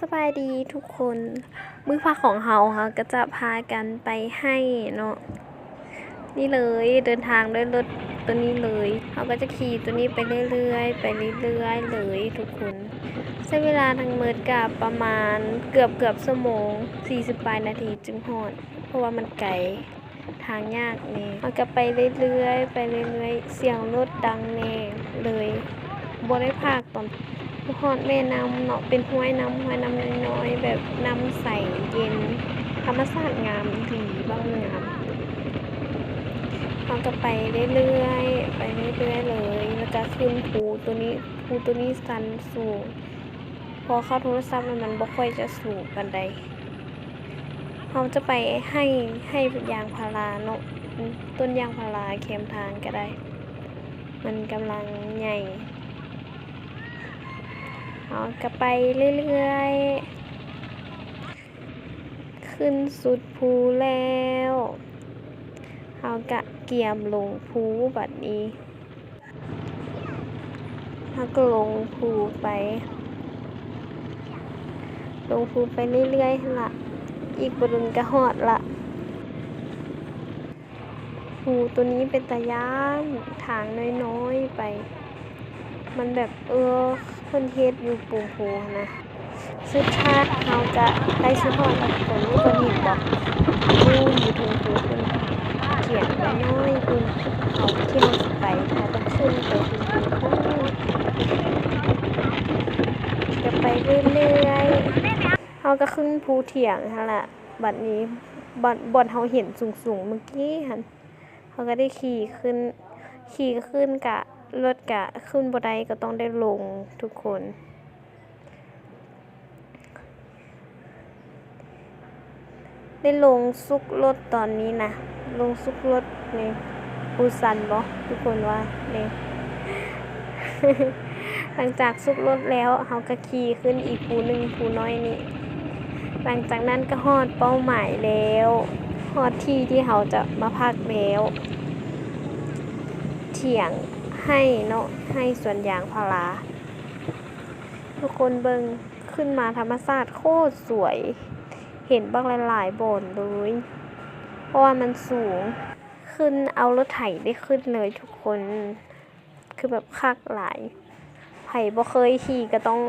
สบายดีทุกคน มือพาของเฮาค่ะก็จะพากันไปให้เนาะนี่เลยเดินทางด้วยรถตัวนี้เลยเขาก็จะขี่ตัวนี้ไปเรื่อยๆ ไปเรื่อยๆเลยทุกคนใช้เวลาทั้งหมดกับประมาณเกือบเกือบๆชั่วโมง40ปลายนาทีจึงฮอด เพราะว่ามันไกลทางยากนี่มันก็ไปเรื่อยๆ ไปเรื่อยๆ เสียงรถดังแน่เลยบ่ได้พากตอน ฮอดแม่น้ำเนาะเป็นห้วยน้ำห้วยน้ำน้อยๆแบบน้ำใสเย็น ธรรมชาติงามดีบ้างงามเราก็ไปเรื่อยๆไปเรื่อยๆเลยแล้วก็ขึ้นภูตัวนี้ภูตัวนี้สันสูง พอเข้าโทรศัพท์มันบ่ค่อยจะสูงกันใดเราจะไปให้ให้ยางพาราเนาะต้นยางพาราเข็มทางก็ได้ มันกำลังใหญ่ เอกลับไปเรื่อยๆ ขึ้นสุดภูแล้วเอากะเกียมลงภูบัดนี้เอาก็ลงภูไป ลงภูไปเรื่อยๆหั่นละอีกบรุนกระหอดละภูตัวนี้เป็นตะย่านทางน้อยๆไป มันแบบเออ เพิ่นเฮ็ดอยู่ปูโพนะ สุดท้ายเราจะได้สุดทอดกับคนนี้คนเห็นบอกดูอยู่ตรงปูเพิ่นเขียนไว้น้อยเพิ่นเขาที่เราสิไปเราต้องขึ้นไปถึงปูโพจะไปเรื่อยๆเราก็ขึ้นภูเถียงหั่นล่ะบัดนี้บอนบ่อนเฮาเห็นสูงๆเมื่อกี้หั่นเขาก็ได้ขี่ขึ้นขี่ขึ้นกะ รถกะขึ้นบ่ไดก็ต้องได้ลงทุกคน ได้ลงซุกรถตอนนี้นะ ลงซุกรถนี่ปูสันบ่ทุกคนว่านี่หลังจากซุกรถแล้วเขาก็ขี่ขึ้นอีกภูหนึ่งภูน้อยนี่ หลังจากนั้นก็ฮอดเป้าหมายแล้วฮอดที่ที่เขาจะมาพักแล้ว เถียง ให้เนาะให้สวนยางพาราทุกคนเบิงขึ้นมาธรรมชาติโคตรสวย เห็นบ้างหลายๆบนเลย เพราะว่ามันสูง ขึ้นเอารถไถได้ขึ้นเลยทุกคน คือแบบคักหลาย ไผ่บ่เคยขี่ก็ต้อง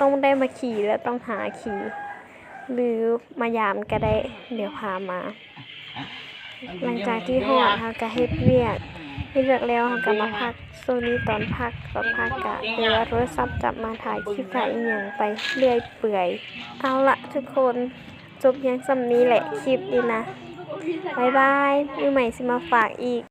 ต้องได้มาขี่แล้วต้องหาขี่หรือมายามก็ได้ เดี๋ยวพามา หลังจากที่หอดเขาก็เฮ็ดเวียก เฮ็ดเวียกแล้วเขาก็มาพักโซนี้ตอนพักตอนพักกะเดี๋ยวโทรศัพท์จับมาถ่ายคลิปถ่ายอย่างไปเรื่อยเปื่อย เอาละทุกคนจบยังสำนี้แหละคลิปนี้นะบายบายมือใหม่สิมาฝากอีก